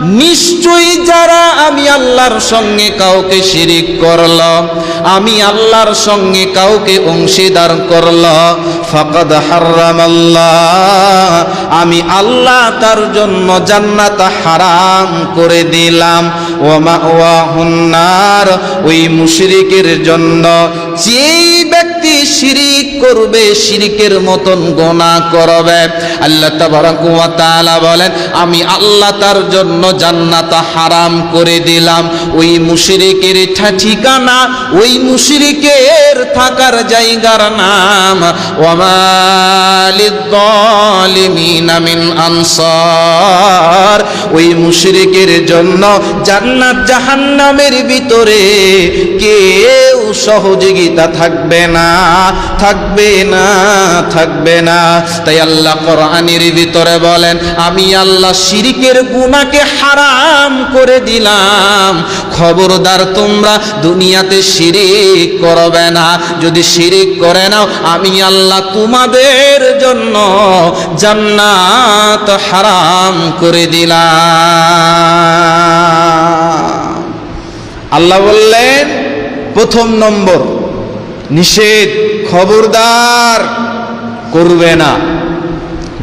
নিশ্চয়ই যারা আমি আল্লাহর সঙ্গে কাউকে শিরিক করল, আমি আল্লাহর সঙ্গে কাউকে অংশীদার করল, ফাকাদ হারামাল্লাহ, আমি আল্লাহ তার জন্য জান্নাত হারাম করে দিলাম। ওমা ওয়াহুন্নার ওই মুশরিকের জন্য যেই ব্যক্তি শিরিক করবে, শিরিকের মতন গোনা করবে। আল্লাহ তাআলা বলেন, আমি আল্লাহ তার জন্য জান্নাত হারাম করে দিলাম। ওই মুশরিকের ঠিকানা, ওই মুশরিকের থাকার জায়গার নাম। মিন আনসার। ওই মুশরিকের জন্য জান্নাত জাহান্নামের ভিতরে কেউ সহযোগিতা থাকবে না থাকবে না থাকবে না। তাই আল্লাহ কোরআনের ভিতরে বলেন, আমি আল্লাহ শিরিকের গুনাহকে হারাম করে দিলাম। খবরদার তোমরা দুনিয়াতে শিরিক করবে না। যদি শিরিক করে নাও, আমি আল্লাহ তোমাদের জন্য জান্নাত হারাম করে দিলাম। আল্লাহ বললেন প্রথম নম্বর, নিষেধ, খবরদার করবে না।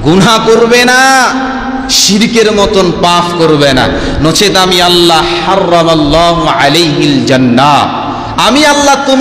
গুনা করবে না, শিরকের মতন পাপ করবে না। নচেত আমি আল্লাহ আলাইহিল জান্না আমি আল্লাহ তোমার